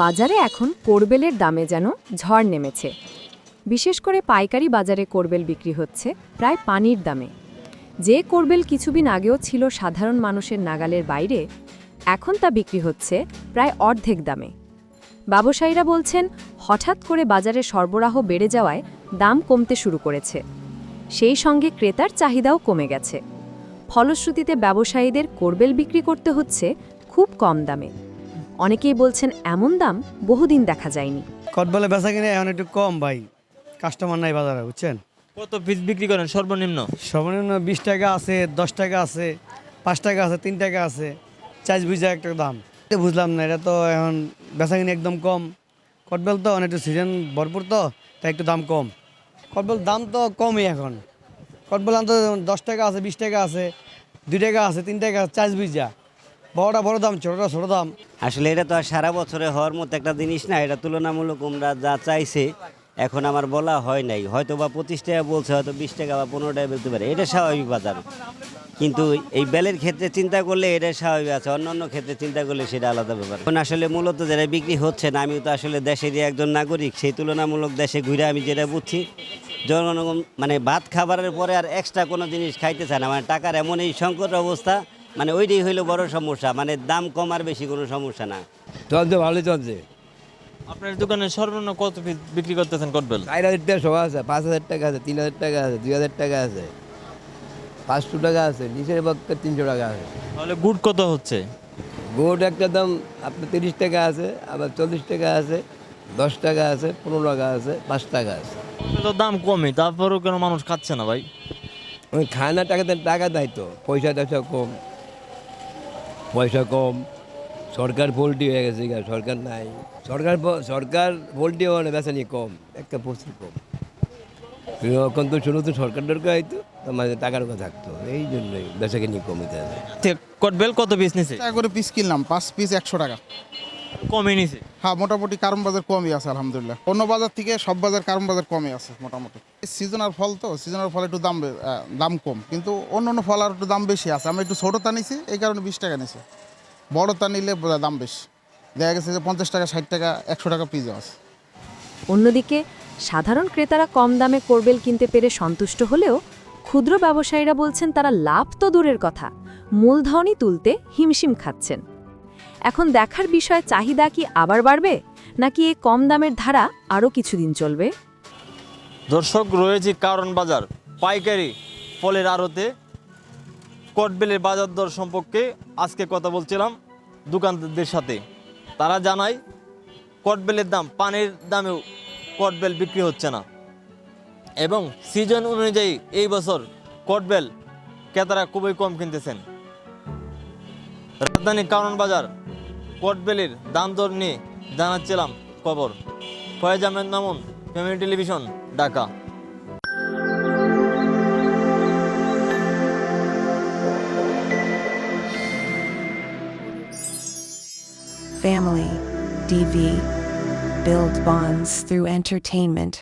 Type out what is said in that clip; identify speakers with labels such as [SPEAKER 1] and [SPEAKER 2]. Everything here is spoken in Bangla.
[SPEAKER 1] বাজারে এখন কোরবেলের দামে যেন ঝড় নেমেছে। বিশেষ করে পাইকারি বাজারে কোরবেল বিক্রি হচ্ছে প্রায় পানির দামে। যে কোরবেল কিছুদিন আগেও ছিল সাধারণ মানুষের নাগালের বাইরে, এখন তা বিক্রি হচ্ছে প্রায় অর্ধেক দামে। ব্যবসায়ীরা বলছেন, হঠাৎ করে বাজারে সরবরাহ বেড়ে যাওয়ায় দাম কমতে শুরু করেছে। সেই সঙ্গে ক্রেতার চাহিদাও কমে গেছে। ফলশ্রুতিতে ব্যবসায়ীদের কোরবেল বিক্রি করতে হচ্ছে খুব কম দামে। অনেকেই বলছেন এমন দাম বহুদিন দেখা যায়নি।
[SPEAKER 2] কটবলে বেচা কিনে এখন একটু কম ভাই। কাস্টমার নাই বাজারে বুঝছেন?
[SPEAKER 3] কত পিস বিক্রি করেন? সর্বনিম্ন?
[SPEAKER 2] সর্বনিম্ন বিশ টাকা আছে দশ টাকা আছে পাঁচ টাকা আছে তিন টাকা আছে চাইজ বুঝা একটা দাম। বুঝলাম না এটা তো এখন বেচা কিনে একদম কম। কটবেল তো অনেক সিজন ভরপুর তো তাই একটু দাম কম। কটবেল দাম তো কমই এখন। কটবেল দাম তো দশ টাকা আছে বিশ টাকা আছে দুই টাকা আছে তিন টাকা চাইজ বুঝা বড়টা বড় দাম ছোটটা ছোট দাম।
[SPEAKER 4] আসলে এটা তো আর সারা বছরে হওয়ার মতো একটা জিনিস না, এটা তুলনামূলক আমরা যা চাইছে, এখন আমার বলা হয় নাই। হয়তো বা পঁচিশ টাকা বলছে, হয়তো বিশ টাকা বা পনেরো টাকা বলতে পারে, এটা স্বাভাবিক বাজার। কিন্তু এই বেলের ক্ষেত্রে চিন্তা করলে এটা স্বাভাবিক আছে অন্য অন্য ক্ষেত্রে চিন্তা করলে সেটা আলাদা ব্যাপার। এখন আসলে মূলত যারা বিক্রি হচ্ছে না আমি তো আসলে দেশেরই একজন নাগরিক, সেই তুলনামূলক দেশে ঘুরে আমি যেটা বুঝছি, জনগণ মানে ভাত খাবারের পরে আর এক্সট্রা কোনো জিনিস খাইতে চায় না মানে টাকার এমন এই সংকট অবস্থা মানে ওইটাই হইল বড় সমস্যা মানে দাম কম আর বেশি কোনো সমস্যা না।
[SPEAKER 5] চলছে ভালোই চলছে।
[SPEAKER 3] আপনার দোকানে সর্বনিম্ন কত পিস বিক্রি করতেছেন কটবেল?
[SPEAKER 5] চার হাজার টাকা সব আছে পাঁচ হাজার টাকা আছে তিন হাজার টাকা আছে দুই হাজার টাকা আছে পাঁচশো টাকা আছে নিচের পক্ষে তিনশো টাকা আছে।
[SPEAKER 3] তাহলে গুড কত হচ্ছে?
[SPEAKER 5] গোট একটা দাম আপনার তিরিশ টাকা আছে আবার চল্লিশ টাকা আছে দশ টাকা আছে পনেরো টাকা আছে পাঁচ টাকা আছে।
[SPEAKER 3] তো দাম কমই তারপরেও কেন মানুষ খাচ্ছে না ভাই।
[SPEAKER 5] ওই খানা টাকা দেন টাকা দেয় তো পয়সা টয়সা কম। পয়সা কম সরকার পোল্ট্রি হয়ে গেছে সরকার নাই। সরকার সরকার সরকার পোল্ট্রি মানে বেচানি কম একটা প্রচুর কম। এখন তো শুরু তো সরকার দরকার হয়তো মাঝে মানে টাকার কথা থাকতো এই জন্যই বেচা নিয়ে কমিতে হবে
[SPEAKER 3] কটবেল কত পিস নিছে?
[SPEAKER 6] টাকা করে পিস কিনলাম পাঁচ পিস একশো টাকা।
[SPEAKER 3] কমই নিছে?
[SPEAKER 6] হ্যাঁ মোটামুটি কারণ বাজার কমই আছে আলহামদুলিল্লাহ। অন্য বাজার থেকে সব বাজার কারণ বাজার কমই আছে মোটামুটি। সিজনাল ফল তো সিজনাল ফল একটু দাম দাম কম। কিন্তু অন্য অন্য ফল আর একটু দাম বেশি আছে। আমরা একটু ছোটো তা নিছি এই কারণে বিশ টাকা নিছি। বড় তা নিলে দাম বেশি। দেখা গেছে যে পঞ্চাশ টাকা ষাট টাকা একশো টাকা পিস আছে।
[SPEAKER 1] অন্যদিকে সাধারণ ক্রেতারা কম দামে কোরবেল কিনতে পেরে সন্তুষ্ট হলেও ক্ষুদ্র ব্যবসায়ীরা বলছেন তারা লাভ তো দূরের কথা। মূলধনই তুলতে হিমশিম খাচ্ছেন। এখন দেখার বিষয় চাহিদা কি আবার বাড়বে? নাকি এই কম দামের ধারা আরও কিছুদিন চলবে?
[SPEAKER 3] দর্শক, রয়েছে কারণ বাজার। পাইকারি ফলের আড়তে কটবেলের বাজার দর সম্পর্কে আজকে কথা বলছিলাম দোকানদারদের সাথে। তারা জানায়, কটবেলের দাম, পানির দামেও কটবেল বিক্রি হচ্ছে না। এবং সিজন অনুযায়ী এই বছর কটবেল ক্রেতারা খুবই কম কিনতেছেন। রাজধানী কারণ বাজার কটবেলের দাম দর নিয়ে জানাচ্ছিলাম খবর Foyez Ahmed Mamun, family television, Dhaka
[SPEAKER 7] Family. DV. Build bonds through entertainment.